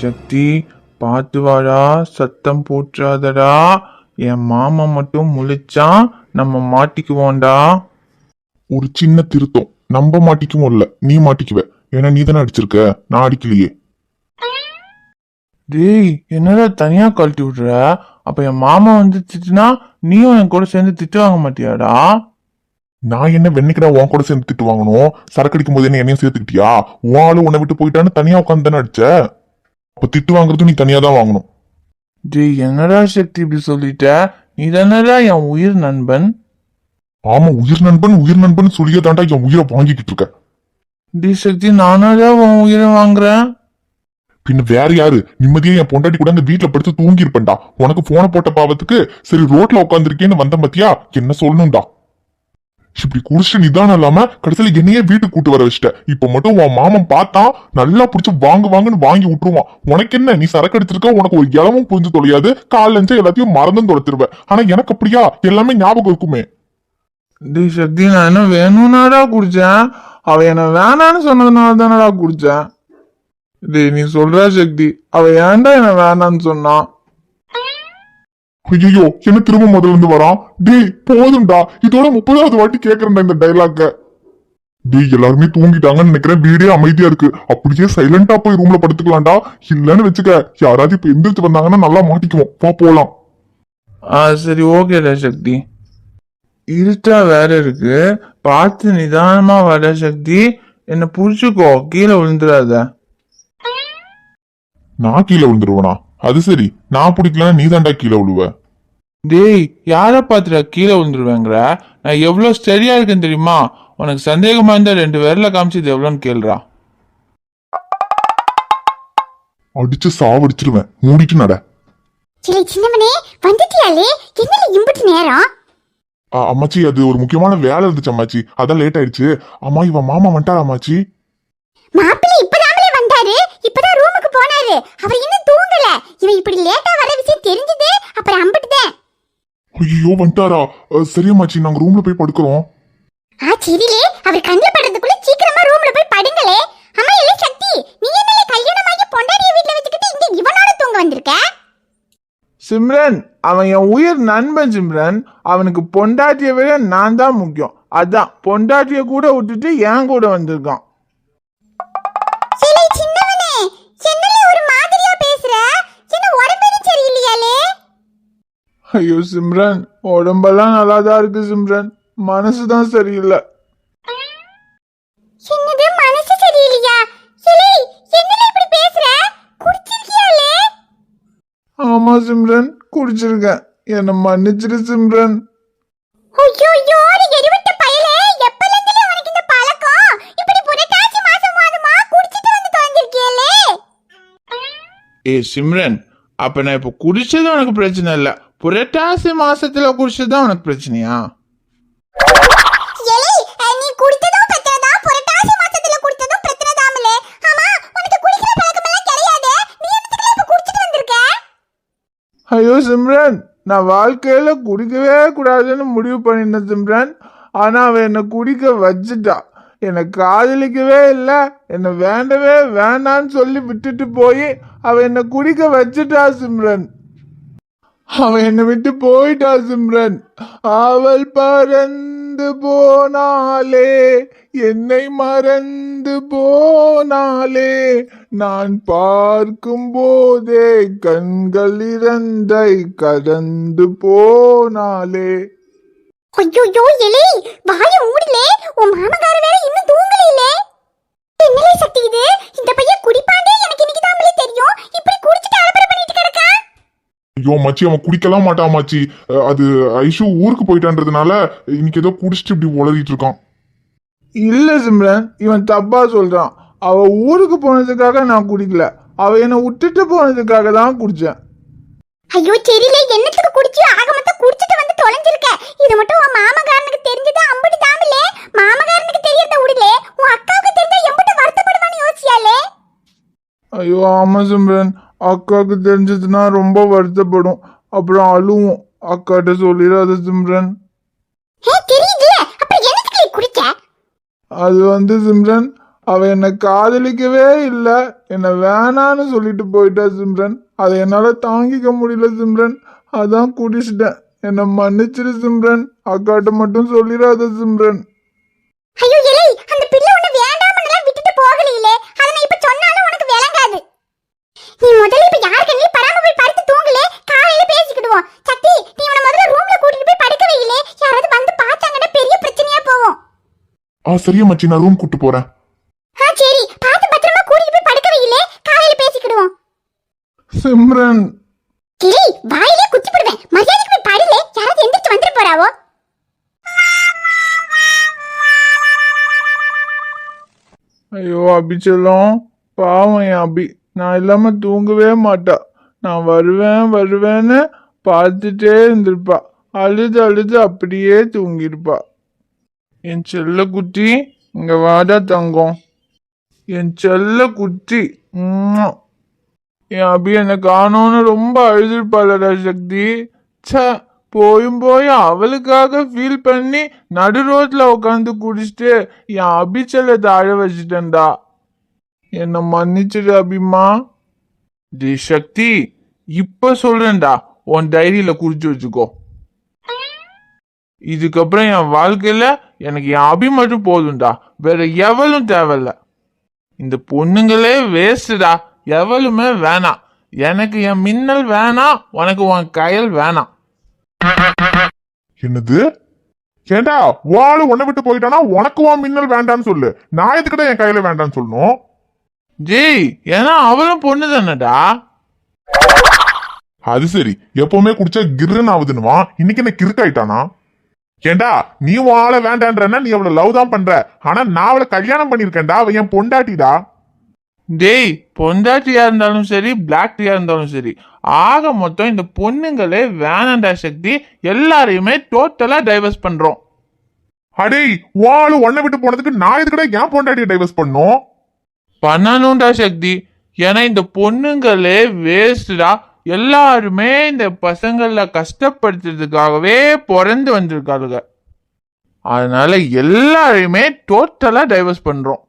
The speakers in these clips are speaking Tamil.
சக்தி பார்த்து வாடா சத்தம் போற்றாதடா. என் மாமா மட்டும் முழிச்சா நம்ம மாட்டிக்குவோண்டா ஒரு சின்ன திருத்தம். நம்ம மாட்டிக்கவும் இல்ல நீ மாட்டிக்குவ. ஏன்னா நீ தானே அடிச்சிருக்க. நான் அடிக்கலையே. டேய் என்னடா தனியா கழட்டி விடுற? அப்ப என் மாமா வந்து திட்டுனா நீயும் என் கூட சேர்ந்து திட்டு வாங்க மாட்டியாடா? நான் என்ன வெண்ணிக்கடா உன் கூட சேர்ந்து திட்டு வாங்கணும்? சரக்கு அடிக்கும் போது என்ன என்னையும் சேர்த்துக்கிட்டியா? உன் ஆளு உன்னை விட்டு போயிட்டான்னு தனியா உட்காந்து தானே அடிச்ச? அப்ப திட்டு வாங்குறதும் நீ தனியா தான் வாங்கணும். டேய் என்னடா சக்தி இப்படி சொல்லிட்ட? நீ தானடா என் உயிர் நண்பன்? ஆமா உயிர் நண்பன் உயிர் நண்பன் சொல்லியே தாண்டா என் உயிரை வாங்கிக்கிட்டு இருக்க. டேய் சக்தி நானாடா உன் உயிரை வாங்குறேன்? பின்ன வேற யாரு? நிம்மதியா என் பொண்டாட்டி கூட அந்த வீட்டுல படுத்து தூங்கி இருப்பேன்டா உனக்கு போன போட்ட பாவத்துக்கு சரி ரோட்ல உட்காந்துருக்கேன்னு வந்த பத்தியா? என்ன சொல்லணும்டா? இப்படி குடிச்சு நிதானம் இல்லாம கடைசியில என்னையே வீட்டுக்கு கூட்டு வர வச்சுட்ட. இப்ப மட்டும் உன் மாமன் பார்த்தா நல்லா புடிச்சு வாங்கு வாங்குன்னு வாங்கி விட்டுருவான். உனக்கு என்ன நீ சரக்கு எடுத்திருக்க? உனக்கு ஒரு இளமும் புரிஞ்சு தொலையாது. கால் லஞ்சம் எல்லாத்தையும் மறந்தும் தொலைச்சிருவ ஆனா எனக்கு அப்படியா? எல்லாமே ஞாபகம் இருக்குமே. டேய் சக்தி நான் என்ன வேணும்னாடா குடிச்சேன்? அவ என்ன வேணான்னு சொன்னதுனால தானடா குடிச்சேன். டேய் நீ சொல்ற சக்தி அவ ஏன்டா என்ன வேணான்னு சொன்னான் ஐயோ என்ன திரும்ப முதல்ல இருந்து வரான் டேய் போதும்டா. இதோட முப்பதாவது வாட்டி கேக்குறேன்டா இந்த டைலாக்க டேய் எல்லாருமே தூங்கிட்டாங்கன்னு நினைக்கிறேன். வீடே அமைதியா இருக்கு. அப்படியே சைலண்டா போய் ரூம்ல படுத்துக்கலாம்டா. இல்லன்னு வச்சுக்க யாராவது இப்ப எந்திரிச்சு வந்தாங்கன்னா நல்லா மாட்டிக்குவோம். வா போலாம். ஆ சரி ஓகேடா சக்தி இருட்டா வேற இருக்கு. பார்த்து நிதானமா வர சக்தி என்ன புடிச்சுக்கோ. கீழே விழுந்துடாத நான் கீழே விழுந்துருவனா? அது சரி நான் பிடிக்கலன்னா நீ தாண்டா கீழே விழுவ. டேய் யார பாத்துடா கீழே விழுந்துருவேங்கிற? நான் எவ்வளவு ஸ்டெடியா இருக்கேன்னு தெரியுமா? உனக்கு சந்தேகமா இருந்தா ரெண்டு விரல காமிச்சு இது எவ்வளோன்னு கேளுடா. அடிச்சு சாவடிச்சிருவேன். மூடிட்டு நட. சிலை சின்னமனே வந்துட்டியாலே? என்னல இம்புட்டு நேரம்? ஆ, அம்மாச்சி அது ஒரு முக்கியமான வேலை இருந்துச்சு அம்மாச்சி. அதான் லேட் ஆயிடுச்சு. அம்மா இவன் மாமா வந்துட்டாரா அம்மாச்சி? மாப்பிள்ளை இப்பதான் போனாரு அவர் இன்னும் தூங்கல. இவன் இப்படி லேட்டா வர விஷயம் தெரிஞ்சது அப்புறம் அம்பிட்டுதேன் ஐயோ வந்துட்டாரா? அ, சரி அம்மாச்சி நாங்க ரூம்ல போய் படுக்கிறோம். ஆ சரிலே. அவர் கண்ணில் படுறதுக்குள்ள சீக்கிரமா ரூம்ல போய் படுங்களே. அம்மா இல்ல சக்தி நீ என்னல கல்யாணமாகி பொண்டாடிய வீட்ல வச்சுக்கிட்டு இங்க இவனோட தூங்க வந்திருக்க? சிம்ரன் அவன் என் உயிர் நண்பன் சிம்ரன். அவனுக்கு பொண்டாட்டியை விட நான் தான் முக்கியம். அதான் பொண்டாட்டிய கூட விட்டுட்டு என் கூட வந்திருக்கான். ஐயோ சிம்ரன் உடம்பெல்லாம் நல்லா தான் இருக்கு சிம்ரன். மனசு தான் சரியில்லை. என்னது மனசு சரியில்லையா? சிலை என்னல இப்படி பேசுற? குடிச்சிருக்கியாலே? ஆமா சிம்ரன் குடிச்சிருக்கேன். என்னை மன்னிச்சிரு சிம்ரன். ஐயோ ஐயோ அது எரிவிட்ட பயலே எப்பல இருந்தே உனக்கு இந்த பழக்கம்? இப்படி புரட்டாசி மாசம் மாதமா குடிச்சிட்டு வந்து தொலைஞ்சிருக்கியலே? ஏ சிம்ரன் அப்ப நான் இப்ப குடிச்சது உனக்கு பிரச்சனை இல்ல. புரட்டாசி மாசத்துல குடிச்சது தான் உனக்கு பிரச்சனையா ஐயோ சிம்ரன் நான் வாழ்க்கையில குடிக்கவே கூடாதுன்னு முடிவு பண்ணிட்டேன் சிம்ரன். ஆனா அவன் என்னை குடிக்க வச்சுட்டா என்னை காதலிக்கவே இல்லை. என்னை வேண்டவே வேண்டான்னு சொல்லி விட்டுட்டு போய் அவ என்னை குடிக்க வச்சுட்டா சிம்ரன். அவன் என்னை விட்டு போயிட்டா சிம்ரன். அவள் பறந்து போனாலே என்னை மறந்து போனாலே நான் பார்க்கும் போதே கண்கள் இரண்டை கடந்து போனாலே ஐயோ எலே வாய மூடலே உன் மச்சி அவன் குடிக்கலாம் மாட்டான் மச்சி. அ, அது ஐஷு ஊருக்கு போயிட்டான்றதுனால இன்னைக்கு ஏதோ குடிச்சிட்டு இப்படி உளறிட்டு இருக்கான். இல்ல சிம்ரன் இவன் தப்பா சொல்றான். அவ ஊருக்கு போனதுக்காக நான் குடிக்கல. அவ என்னை விட்டுட்டு போனதுக்காக தான் குடிச்சேன். ஐயோ தெரியல. என்னத்துக்கு குடிச்சு ஆக மொத்தம் குடிச்சிட்டு வந்து தொலைஞ்சிருக்க. இது மட்டும் உன் மாமகாரனுக்கு தெரிஞ்சது? அம்புட்டு தாமலே மாமகாரனுக்கு தெரியறத விடலே உன் அக்காவுக்கு தெரிஞ்சா எம்புட்டு வருத்தப்படுவான்னு யோசியாலே ஐயோ ஆமா சிம்ரன். அக்காவுக்கு தெரிஞ்சதுன்னா ரொம்ப வருத்தப்படும். அப்புறம் அழுவும் அக்காட்ட சொல்லிடாத சிம்ரன். அது வந்து சிம்ரன் அவ என்னை காதலிக்கவே இல்லை. என்னை வேணான்னு சொல்லிட்டு போயிட்டா சிம்ரன். அதை என்னால தாங்கிக்க முடியல சிம்ரன். அதான் குடிச்சிட்டேன். என்னை மன்னிச்சிரு சிம்ரன். அக்காட்ட மட்டும் சொல்லிடாத சிம்ரன். ஐயோ இலை அந்த பிள்ளை உன்னை வேண்டாம்னுலாம் விட்டுட்டு போகலையிலே அதை நான் இப்ப சொன்னாலும் உனக்கு விளங்காது நீ முதல்ல இப்ப யார் கண்ணில் பராம போய் படுத்து தூங்கலே? காலையில பேசிக்கிடுவோம். சக்தி நீ உன முதல்ல ரூம்ல கூட்டிட்டு போய் படுக்க வையிலே. யாராவது வந்து பார்த்தாங்கன்னா பெரிய பிரச்சனையா போகும். ஆ சரியா மச்சி நான் ரூம் கூட்டு போறேன். ஆ சரி. பார்த்து பத்திரமா கூட்டிட்டு போய் படுக்க வையிலே. காலையில பேசிக்கிடுவோம். சிம்ரன். கிளி வாயிலே குத்தி போடுவேன். மரியாதைக்கு போய் படுலே. யாராவது எந்திரிச்சு வந்துட்டு போறாவோ? ஐயோ அபி செல்லம் பாவம் என் அபி. நான் இல்லாமல் தூங்கவே மாட்டா. நான் வருவேன் வருவேன்னு பார்த்துட்டே இருந்திருப்பா. அழுது அழுது அப்படியே தூங்கியிருப்பா. என் செல்ல குட்டி இங்க வாடா தங்கம். என் செல்ல குட்டி என் அபி என்னை காணோன்னு ரொம்ப அழுதுருப்பாளடா சக்தி. ச போயும் போய் அவளுக்காக ஃபீல் பண்ணி நடு ரோட்ல உட்காந்து குடிச்சிட்டு என் அபிச்சலை தாழ வச்சிட்டேன்டா. என்ன மன்னிச்சிடு அபிமா டி சக்தி இப்ப சொல்றேன்டா. உன் டைரியில குறிச்சு வச்சுக்கோ. இதுக்கப்புறம் என் வாழ்க்கையில எனக்கு என் அபி மட்டும் போதும்டா. வேற எவளும் தேவையில்ல. இந்த பொண்ணுங்களே வேஸ்டுடா எவளுமே வேணாம் எனக்கு என் மின்னல் வேணாம் உனக்கு உன் கயல் வேணாம் என்னது? ஏண்டா? வாழு உன்னை விட்டு போயிட்டானா? உனக்கு உன் மின்னல் வேண்டாம்னு சொல்லு. நான் எதுக்கிட்ட என் கையில வேண்டாம்னு சொல்லணும்? ஜெய் ஏன்னா அவளும் பொண்ணு தானடா அது சரி. எப்பவுமே குடிச்சா கிர்ன்னு ஆகுதுன்னுவா இன்னைக்கு என்ன கிறுக்காயிட்டானா? ஏண்டா நீ உன் ஆளை நீ அவளை லவ் தான் பண்ற. ஆனா நான் அவளை கல்யாணம் பண்ணிருக்கேன்டா அவ என் பொண்டாட்டிடா. டேய் பொண்டாட்டியா இருந்தாலும் சரி பிளாக் டீயா இருந்தாலும் சரி ஆக மொத்தம் இந்த பொண்ணுங்களே வேணாண்டா சக்தி. எல்லாரையுமே டோட்டலா டைவர்ஸ் பண்றோம். அடேய் வாழு உன்னை விட்டு போனதுக்கு நான் எதுக்கிட்ட என் பொண்டாட்டியை டைவர்ஸ் பண்ணும்? பண்ணணும்டா சக்தி ஏன்னா இந்த பொண்ணுங்களே வேஸ்டா எல்லாருமே இந்த பசங்கள கஷ்டப்படுத்துறதுக்காகவே பிறந்து வந்திருக்காளுங்க. அதனால எல்லாரையுமே டோட்டலா டைவர்ஸ் பண்றோம்.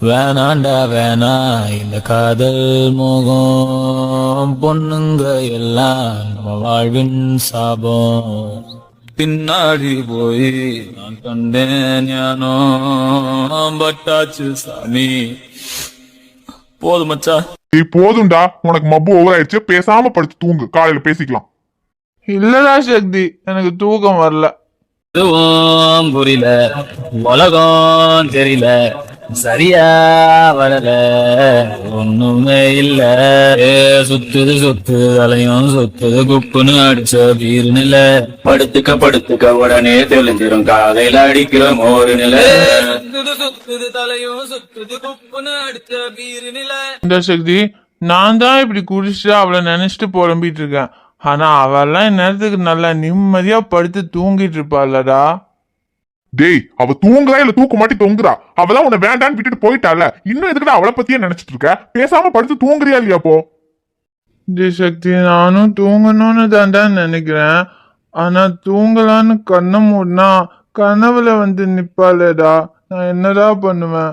வேணாண்டா வேணா. இந்த காதல் மோகம் பொண்ணுங்க எல்லாம் நம்ம வாழ்வின் சாபம். பின்னாடி போய் நான் கண்டேன் ஞானோ. பட்டாச்சு சாமி. போதும் மச்சா. டேய் போதும்டா. உனக்கு மப்பு ஓவர் ஆயிடுச்சு. பேசாம படுத்து தூங்கு. காலையில பேசிக்கலாம். இல்லடா சக்தி. எனக்கு தூக்கம் வரல. எதுவும் புரியல உலகம் தெரியல சரியா வரல ஒண்ணுமே இல்ல. சுத்துது சுத்து அலையும் சுத்துது குப்புன்னு அடிச்ச வீரு நில. படுத்துக்க படுத்துக்க உடனே தெளிஞ்சிரும் காலையில அடிக்கிற மோரு நில. சுத்துது சுத்துது தலையும் சுத்துது குப்புன்னு அடிச்ச வீரு நில. இந்த சக்தி நான் தான் இப்படி குடிச்சு அவளை நினைச்சிட்டு புலம்பிட்டு இருக்கேன். ஆனா அவெல்லாம் இந்நேரத்துக்கு நல்லா நிம்மதியா படுத்து தூங்கிட்டு இருப்பாள்லடா டேய் அவ தூங்குறா இல்ல தூக்க மாட்டி தொங்குறா? அவதான் உன்னை வேண்டான்னு விட்டுட்டு போயிட்டால இன்னும் எதுக்குடா அவளை பத்தியே நினைச்சிட்டு இருக்க? பேசாம படுத்து தூங்குறியா இல்லையா போ? டி சக்தி நானும் தூங்கணும்னு தான்டா நினைக்கிறேன். ஆனா தூங்கலான்னு கண்ணை மூடினா கனவுல வந்து நிப்பாளேடா. நான் என்னடா பண்ணுவேன்?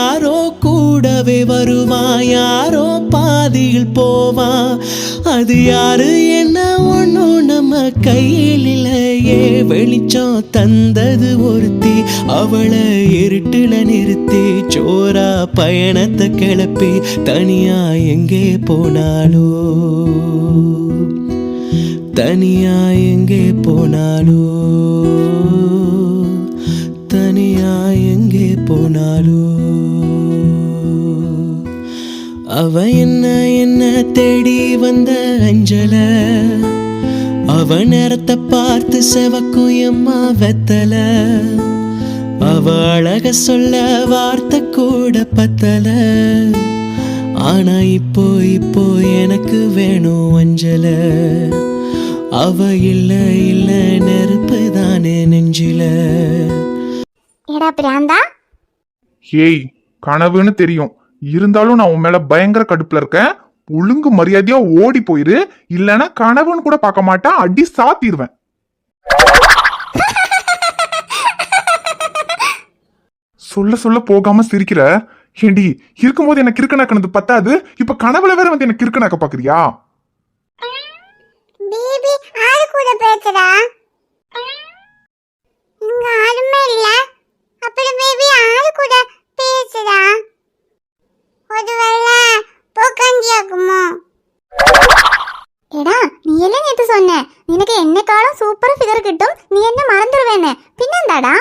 யாரோ கூடவே வருவா யாரோ பாதியில் போவா? அது யாரு என்ன ஒன்றும் நம்ம கையில் இல்லையே. வெளிச்சம் தந்தது ஒருத்தி. அவளை இருட்டுல நிறுத்தி சோரா பயணத்தை கிளப்பி தனியா எங்கே போனாலோ தனியா எங்கே போனாலோ தனியா எங்கே போனாலோ அவ என்ன என்ன தேடி வந்த அஞ்சல? அவ நேரத்தை பார்த்து செவக்கும் எம்மா வெத்தல. அவ அழக சொல்ல வார்த்தை கூட பத்தல. ஆனா இப்போ இப்போ எனக்கு வேணும் அஞ்சல. அவ இல்ல இல்ல நெருப்பு தானே நெஞ்சில. ஏடா பிராந்தா ஏய் கனவுன்னு தெரியும். இருந்தாலும் நான் உன் மேல பயங்கர கடுப்புல இருக்கேன். ஒழுங்கு மரியாதையா ஓடி போயிரு. இல்லைன்னா கனவுன்னு கூட பார்க்க மாட்டேன். அடி சாத்திடுவேன். சொல்ல சொல்ல போகாம சிரிக்கிற. ஏண்டி இருக்கும்போது எனக்கு இருக்கனாக்கினது பத்தாது? இப்ப கனவுல வேற வந்து எனக்கு இருக்கனாக்க பாக்குறியா? பேபி ஆளு கூட பேசுறா இங்க ஆளுமே இல்ல. அப்புறம் பேபி ஆளு கூட பேசுறா எடா நீ எல்லாம் நேத்து சொன்ன? நினக்கு என்ன காலம் சூப்பர் ஃபிகர் கிட்டும் நீ என்ன மறந்துடுவேன்னு பின்னந்தாடா?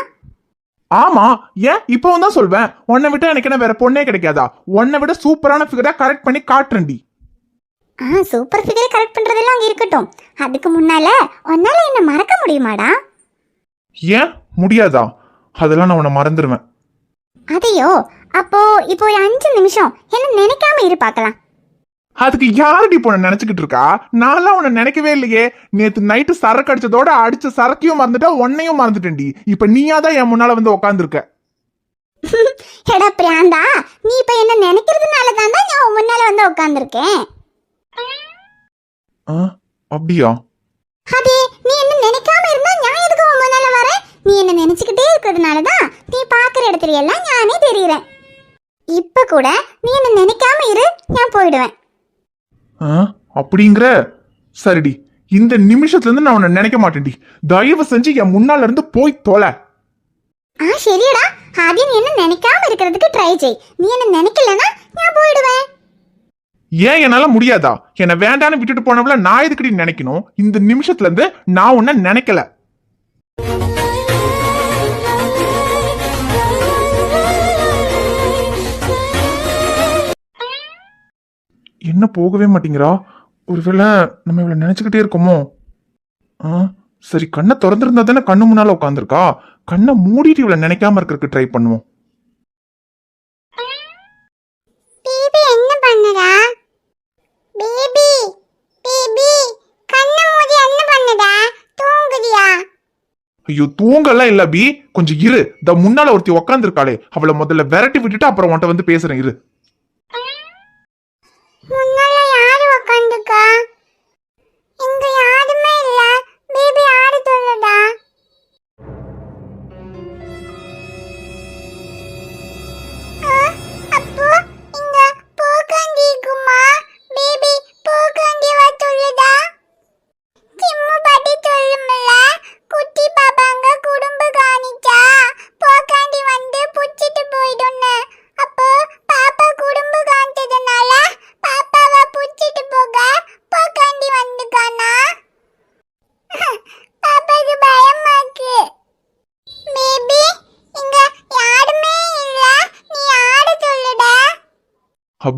ஆமா ஏன் இப்போ தான் சொல்வேன். உன்னை விட்டு எனக்கு என்ன வேற பொண்ணே கிடைக்காதா? உன்னை விட சூப்பரான ஃபிகரா கரெக்ட் பண்ணி காட்டுறேன்டி. ஆ சூப்பர் ஃபிகரை கரெக்ட் பண்றதெல்லாம் அங்க இருக்கட்டும். அதுக்கு முன்னால உன்னால என்ன மறக்க முடியுமாடா? ஏன்? முடியாதா? அதெல்லாம் நான் உன்னை மறந்துடுவேன் அதையோ? அப்போ இப்போ ஒரு அஞ்சு நிமிஷம். என்ன நினைக்காம இரு பார்க்கலாம். அதுக்கு யாரடி உன்னை நினைச்சுக்கிட்டு இருக்கா? நான்லாம் உன்னை நினைக்கவே இல்லையே. நேத்து நைட்டு சரக்கு அடிச்சதோட அடிச்ச சரக்கையும் மறந்துட்டா உன்னையும் மறந்துட்டேன்டி. இப்ப நீயா தான் என் முன்னால வந்து உட்காந்துருக்க எடா பிரியாந்தா நீ இப்ப என்ன நினைக்கிறதுனால தான் தான் நான் முன்னால வந்து உட்கார்ந்திருக்கேன் அப்படியா? அதே நீ என்ன நினைக்காம இருந்தா நான் எதுக்கு உன் முன்னால வரேன் நீ என்ன நினைச்சுக்கிட்டே இருக்கிறதுனால தான் நீ பாக்குற இடத்துல எல்லாம் ஞானே தெரியுறேன். இப்ப கூட நீ என்ன நினைக்காம இரு நான் போயிடுவேன். ஆ, அப்படிங்கிற? சரிடி. இந்த நிமிஷத்துல இருந்து நான் உன்னை நினைக்க மாட்டேன்டி. தயவு செஞ்சு என் முன்னால இருந்து போய் தொலை. ஆ சரிடா ஆதி நீ என்ன நினைக்காம இருக்கிறதுக்கு ட்ரை செய். நீ என்ன நினைக்கலனா நான் போயிடுவேன். ஏன் என்னால முடியாதா? என்னை வேண்டான்னு விட்டுட்டு போனவள நான் எதுக்கடி நினைக்கணும்? இந்த நிமிஷத்துல இருந்து நான் உன்னை நினைக்கல. என்ன போகவே மாட்டேங்கிறா? ஒருவேளை நம்ம இவளை நினைச்சுக்கிட்டே இருக்கோமோ? ஆ சரி கண்ணை திறந்திருந்தா தானே கண்ணு முன்னால உட்காந்துருக்கா கண்ணை மூடிட்டு இவளை நினைக்காம இருக்கிறதுக்கு ட்ரை பண்ணுவோம். ஐயோ தூங்கலாம் இல்ல பி. கொஞ்சம் இரு. இந்த முன்னால ஒருத்தி உக்காந்துருக்காளே. அவளை முதல்ல விரட்டி விட்டுட்டு அப்புறம் உன்ட்ட வந்து பேசுறேன் இரு.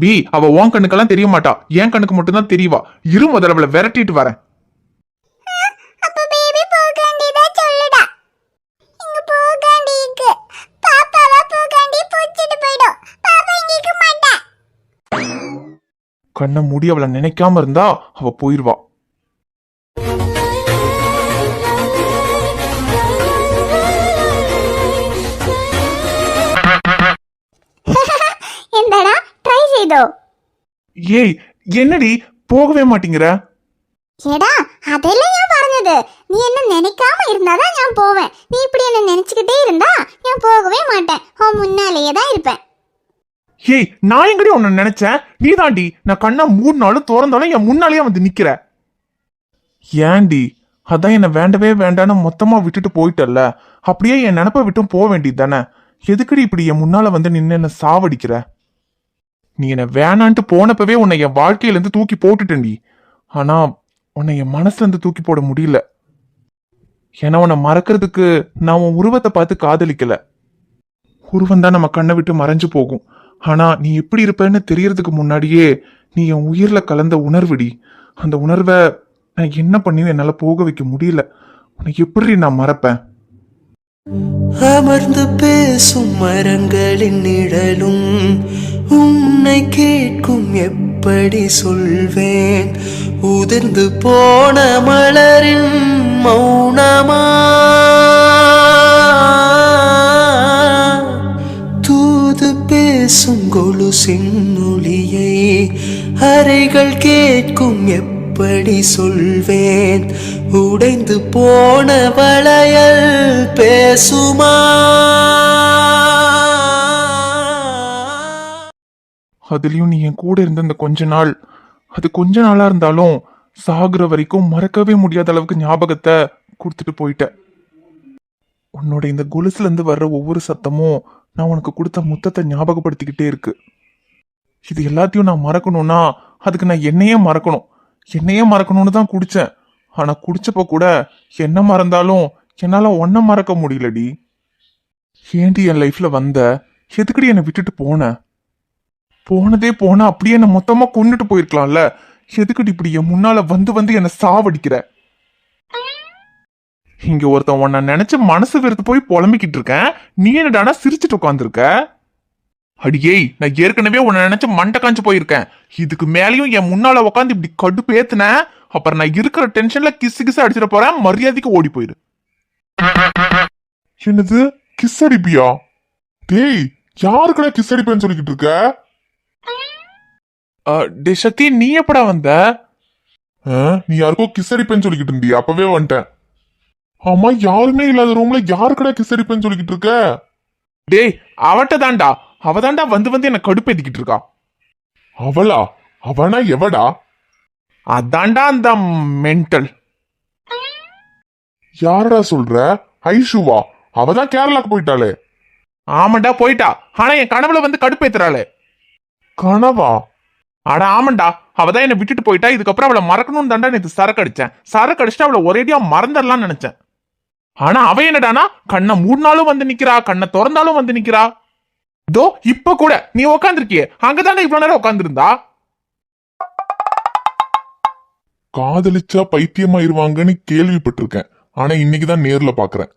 அபி அவ உன் கண்ணுக்கெல்லாம் தெரிய மாட்டா. என் கண்ணுக்கு மட்டும்தான் தெரியவா. இரு முதல்ல அவளை விரட்டிட்டு வரேன். கண்ணை மூடி அவளை நினைக்காம இருந்தா அவ போயிருவா. ஏதோ ஏய் என்னடி? போகவே மாட்டேங்கிற? ஏடா அதெல்லாம் ஏன் പറഞ്ഞത് நீ என்ன நினைக்காம இருந்தாதான் நான் போவேன். நீ இப்படி என்ன நினைச்சுக்கிட்டே இருந்தா நான் போகவே மாட்டேன். உன் முன்னாலேயே தான் இருப்பேன். ஏய் நான் எங்கடி உன்னை நினைச்சேன்? நீ தாண்டி நான் கண்ணா மூணு நாளும் திறந்தாலும் என் முன்னாலேயே வந்து நிக்கிற. ஏண்டி அதான் என்னை வேண்டவே வேண்டான்னு மொத்தமா விட்டுட்டு போயிட்டல்ல. அப்படியே என் நினப்பை விட்டும் போக வேண்டியது தானே? எதுக்கடி இப்படி என் முன்னால வந்து நின்று என்ன சாவடிக்கிற? நீ என்ன வேணான்ட்டு போனப்பவே உன்னை என் வாழ்க்கையிலேருந்து தூக்கி போட்டுட்டேன்டி. ஆனால் உன்னை என் மனசுலேருந்து தூக்கி போட முடியல. ஏன்னா உன்னை மறக்கிறதுக்கு நான் உன் உருவத்தை பார்த்து காதலிக்கல. உருவம் தான் நம்ம கண்ணை விட்டு மறைஞ்சு போகும். ஆனால் நீ எப்படி இருப்பேன்னு தெரியறதுக்கு முன்னாடியே நீ என் உயிரில் கலந்த உணர்வுடி. அந்த உணர்வை நான் என்ன பண்ணியும் என்னால் போக வைக்க முடியல. உன்னை எப்படி நான் மறப்பேன்? அமர்ந்து பேசும் மரங்களின் நிழலும் உன்னை கேட்கும் எப்படி சொல்வேன்? உதிர்ந்து போன மலரின் மௌனமா? தூது பேசும் கொலுசின் ஒளியை அறைகள் கேட்கும் எப்படி சொல்வேன்? உடைந்து போன வளையல் பேசுமா? அதுலேயும் நீ என் கூட இருந்த அந்த கொஞ்ச நாள் அது கொஞ்ச நாளாக இருந்தாலும் சாகுற வரைக்கும் மறக்கவே முடியாத அளவுக்கு ஞாபகத்தை கொடுத்துட்டு போயிட்ட. உன்னோட இந்த கொலுசுலேருந்து வர்ற ஒவ்வொரு சத்தமும் நான் உனக்கு கொடுத்த முத்தத்தை ஞாபகப்படுத்திக்கிட்டே இருக்கு. இது எல்லாத்தையும் நான் மறக்கணும்னா அதுக்கு நான் என்னையே மறக்கணும். என்னையே மறக்கணும்னு தான் குடித்தேன் ஆனால் குடித்தப்போ கூட என்ன மறந்தாலும் என்னால் ஒன்றை மறக்க முடியலடி. ஏண்டி என் லைஃப்பில் வந்த? எதுக்கடி என்னை விட்டுட்டு போனேன் போனதே போனா அப்படியே என்ன மொத்தமா கொண்டுட்டு போயிருக்கலாம்ல. எதுக்குடி இப்படி என் முன்னால வந்து வந்து என்ன சாவடிக்கிற? இங்க ஒருத்தன் உன்னை நினைச்சு மனசு வெறுத்து போய் புலம்பிக்கிட்டு இருக்கேன். நீ என்னடானா சிரிச்சிட்டு உட்காந்துருக்க அடியேய் நான் ஏற்கனவே உன்னை நினைச்சு மண்டை காஞ்சு போயிருக்கேன். இதுக்கு மேலேயும் என் முன்னால உட்காந்து இப்படி கடுப்பு ஏத்துன? அப்புறம் நான் இருக்கிற டென்ஷன்ல கிசு கிசு அடிச்சிட போறேன். மரியாதைக்கு ஓடி போயிரு. என்னது? கிஸ் அடிப்பியா? டேய் யாருக்கடா கிஸ் அடிப்பேன்னு சொல்லிக்கிட்டு இருக்க? டே சக்தி நீ எப்படா வந்த? நீ யாருக்கோ கிஸ் அடிப்பேன்னு சொல்லிக்கிட்டு இருந்தியா? அப்பவே வந்துட்டேன் ஆமா யாருமே இல்லாத ரூம்ல யாருக்கடா கிஸ் அடிப்பேன்னு சொல்லிக்கிட்டு இருக்க? டேய் அவட்ட தான்டா அவ தான்டா வந்து வந்து என்ன கடுப்பேத்திக்கிட்டு இருக்கா. அவளா? அவனா எவடா? அதான்டா அந்த மென்டல் யாரடா சொல்ற? ஐஷுவா? அவ தான் கேரளாக்கு போயிட்டாளே. ஆமாண்டா போயிட்டா. ஆனா என் கனவுல வந்து கடுப்பேத்துறாளே. கனவா? அட ஆமாண்டா அவ தான் என்னை விட்டுட்டு போயிட்டா இதுக்கப்புறம் அவளை மறக்கணும்னு தாண்டா நேற்று சரக்கு அடிச்சேன். சரக்கு அடிச்சுட்டு அவளை ஒரேடியா மறந்துடலாம்னு நினைச்சேன். ஆனா அவ என்னடானா கண்ணை மூடினாலும் வந்து நிக்கிறா கண்ணை திறந்தாலும் வந்து நிக்கிறா. தோ இப்ப கூட நீ உக்காந்துருக்கியே அங்கதானே இவ்வளவு நேரம் உட்காந்துருந்தா காதலிச்சா பைத்தியமாயிருவாங்கன்னு கேள்விப்பட்டிருக்கேன். ஆனா இன்னைக்குதான் நேர்ல பாக்குறேன்.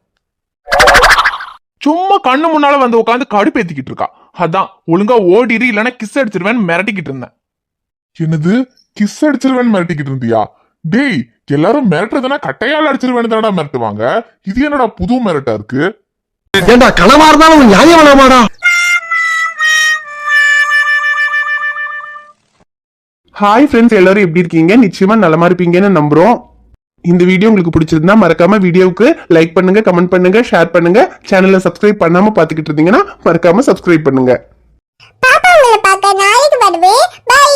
சும்மா கண்ணு முன்னால வந்து உட்காந்து கடுப்பேத்திக்கிட்டு இருக்கா. அதான் ஒழுங்கா ஓடிடு இல்லைன்னா கிஸ் அடிச்சிருவேன்னு மிரட்டிக்கிட்டு இருந்தேன். என்னது? கிஸ் அடிச்சிருவேன்னு மிரட்டிக்கிட்டு இருந்தியா? டேய் எல்லாரும் மிரட்டுறதுனா கட்டையால் அடிச்சிருவேன்னு தானடா மிரட்டுவாங்க. இது என்னடா புது மிரட்டா இருக்கு? ஏண்டா கனவா இருந்தாலும் நியாயம் வேணாமாடா ஹாய் ஃப்ரெண்ட்ஸ் எல்லாரும் எப்படி இருக்கீங்க? நிச்சயமா நலமா இருப்பீங்கன்னு நம்புறோம். இந்த வீடியோ உங்களுக்கு பிடிச்சிருந்தா மறக்காம வீடியோவுக்கு லைக் பண்ணுங்க கமெண்ட் பண்ணுங்க ஷேர் பண்ணுங்க. சேனலை சப்ஸ்கிரைப் பண்ணாம பாத்துக்கிட்டு இருந்தீங்கன்னா மறக்காம சப்ஸ்கிரைப் பண்ணுங்க. பாப்பா உங்களை பார்க்க நாளைக்கு வருவேன் பை